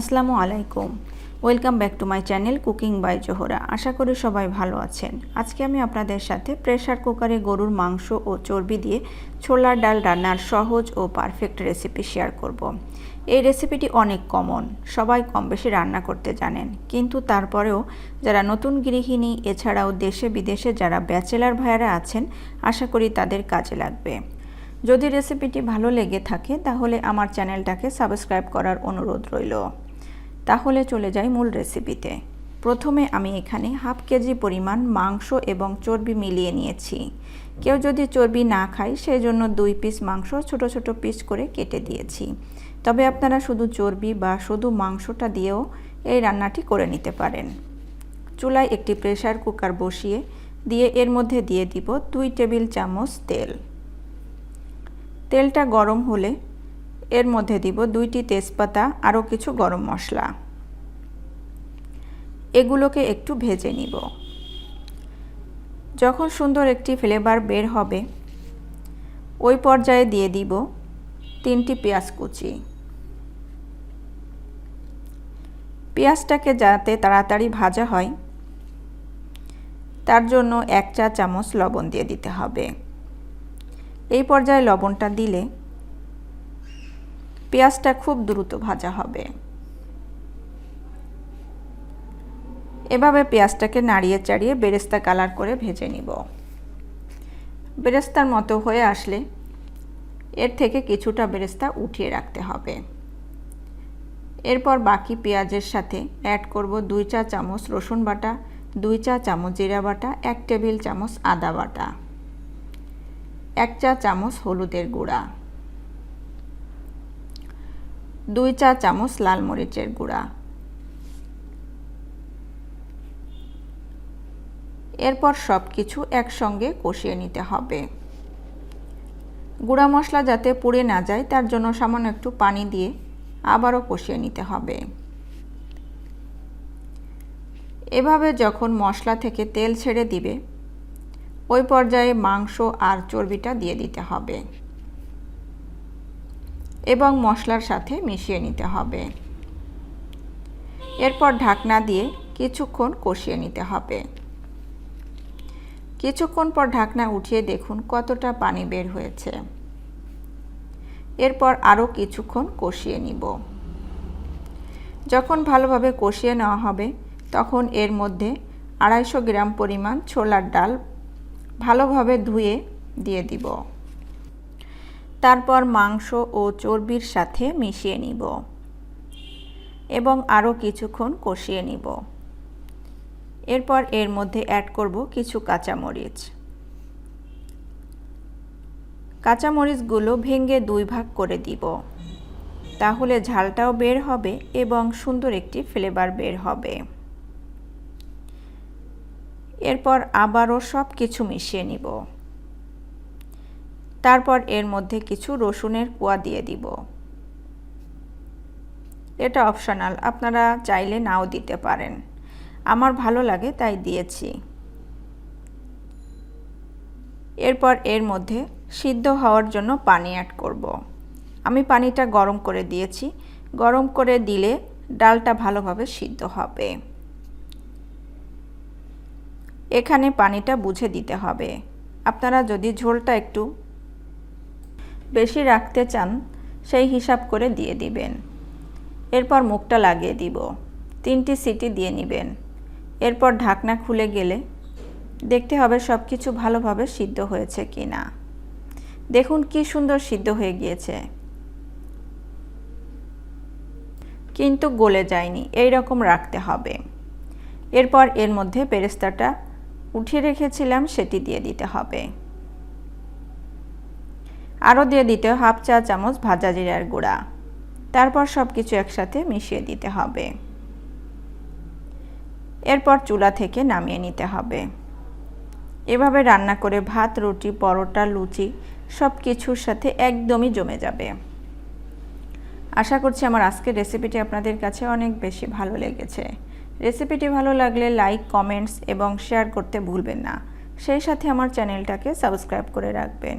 আসসালামু আলাইকুম। Welcome back to my channel cooking by Zohra আশা করি সবাই ভালো আছেন। আজকে আমি আপনাদের সাথে প্রেসার কুকারে গরুর মাংস ও চর্বি দিয়ে ছোলার ডাল রান্নার সহজ ও পারফেক্ট রেসিপি শেয়ার করব। এই রেসিপিটি অনেক কমন সবাই কম বেশি রান্না করতে জানেন। কিন্তু তারপরেও যারা নতুন গৃহিণী, এছাড়াও দেশে বিদেশে যারা ব্যাচেলার ভাইয়ারা আছেন, আশা করি তাদের কাজে লাগবে। যদি রেসিপিটি ভালো লেগে থাকে, তাহলে আমার চ্যানেলটাকে সাবস্ক্রাইব করার অনুরোধ রইল। তাহলে চলে যাই মূল রেসিপিতে প্রথমে আমি এখানে হাফ কেজি পরিমাণ মাংস এবং চর্বি মিলিয়ে নিয়েছি। কেউ যদি চর্বি না খায় সেই জন্য দুই পিস মাংস ছোট ছোট পিস করে কেটে দিয়েছি। তবে আপনারা শুধু চর্বি বা শুধু মাংসটা দিয়েও এই রান্নাটি করে নিতে পারেন। চুলায় একটি প্রেসার কুকার বসিয়ে দিয়ে এর মধ্যে দিয়ে দিব দুই টেবিল চামচ তেল। তেলটা গরম হলে এর মধ্যে দিব দুইটি তেজপাতা, আরও কিছু গরম মশলা। এগুলোকে একটু ভেজে নিব। যখন সুন্দর একটি ফ্লেভার বের হবে, ওই পর্যায়ে দিয়ে দিব তিনটি পেঁয়াজ কুচি। পেঁয়াজটাকে যাতে তাড়াতাড়ি ভাজা হয়, তার জন্য এক চা চামচ লবণ দিয়ে দিতে হবে। এই পর্যায়ে লবণটা দিলে পেঁয়াজটা খুব দ্রুত ভাজা হবে। এভাবে পেঁয়াজটাকে নাড়িয়ে চাড়িয়ে বেরেস্তা কালার করে ভেজে নিব। বেরেস্তার মতো হয়ে আসলে এর থেকে কিছুটা বেরেস্তা উঠিয়ে রাখতে হবে। এরপর বাকি পেঁয়াজের সাথে অ্যাড করব দুই চা চামচ রসুন বাটা, দুই চা চামচ জিরা বাটা, এক টেবিল চামচ আদা বাটা, এক চা চামচ হলুদের গুঁড়া। দুই চা চামচ লাল মরিচের গুঁড়া। এরপর সব কিছু একসঙ্গে কষিয়ে নিতে হবে। গুঁড়া মশলা যাতে পুড়ে না যায়, তার জন্য সামান্য একটু পানি দিয়ে আবারও কষিয়ে নিতে হবে। এভাবে যখন মশলা থেকে তেল ছেড়ে দিবে, ওই পর্যায়ে মাংস আর চর্বিটা দিয়ে দিতে হবে। এবং মশলার সাথে মিশিয়ে নিতে হবে। এরপর ঢাকনা দিয়ে কিছুক্ষণ কষিয়ে নিতে হবে। কিছুক্ষণ পর ঢাকনা উঠিয়ে দেখুন কতটা পানি বের হয়েছে। এরপর আরও কিছুক্ষণ কষিয়ে নিব। যখন ভালোভাবে কষিয়ে নেওয়া হবে, তখন এর মধ্যে আড়াইশো গ্রাম পরিমাণ ছোলার ডাল ভালোভাবে ধুয়ে দিয়ে দিব। তারপর মাংস ও চর্বির সাথে মিশিয়ে নিব এবং আরও কিছুক্ষণ কষিয়ে নিব। এরপর এর মধ্যে অ্যাড করব কিছু কাঁচামরিচ। কাঁচামরিচগুলো ভেঙে দুই ভাগ করে দিব। তাহলে ঝালটাও বের হবে এবং সুন্দর একটি ফ্লেভার বের হবে। এরপর আবারও সব কিছু মিশিয়ে নিব। তারপর এর মধ্যে কিছু রসুনের কুয়া দিয়ে দিব। এটা অপশনাল, আপনারা চাইলে নাও দিতে পারেন। আমার ভালো লাগে তাই দিয়েছি। এরপর এর মধ্যে সিদ্ধ হওয়ার জন্য পানি অ্যাড করব। আমি পানিটা গরম করে দিয়েছি। গরম করে দিলে ডালটা ভালোভাবে সিদ্ধ হবে। এখানে পানিটা বুঝে দিতে হবে। আপনারা যদি ঝোলটা একটু বেশি রাখতে চান, সেই হিসাব করে দিয়ে দিবেন। এরপর মুখটা লাগিয়ে দিব। তিনটি সিটি দিয়ে নেবেন। এরপর ঢাকনা খুলে গেলে দেখতে হবে সব কিছু ভালোভাবে সিদ্ধ হয়েছে কি না দেখুন কি সুন্দর সিদ্ধ হয়ে গিয়েছে। কিন্তু গলে যায়নি এই রকম রাখতে হবে। এরপর এর মধ্যে পেরেস্তাটা উঠিয়ে রেখেছিলাম, সেটি দিয়ে দিতে হবে। আরও দিয়ে দিতে হাফ চা চামচ ভাজা জিরার গুঁড়া। তারপর সব কিছু একসাথে মিশিয়ে দিতে হবে। এরপর চুলা থেকে নামিয়ে নিতে হবে। এভাবে রান্না করে ভাত, রুটি, পরোটা, লুচি সব কিছুর সাথে একদমই জমে যাবে। আশা করছি আমার আজকের রেসিপিটি আপনাদের কাছে অনেক বেশি ভালো লেগেছে। রেসিপিটি ভালো লাগলে লাইক, কমেন্টস এবং শেয়ার করতে ভুলবেন না। সেই সাথে আমার চ্যানেলটাকে সাবস্ক্রাইব করে রাখবেন।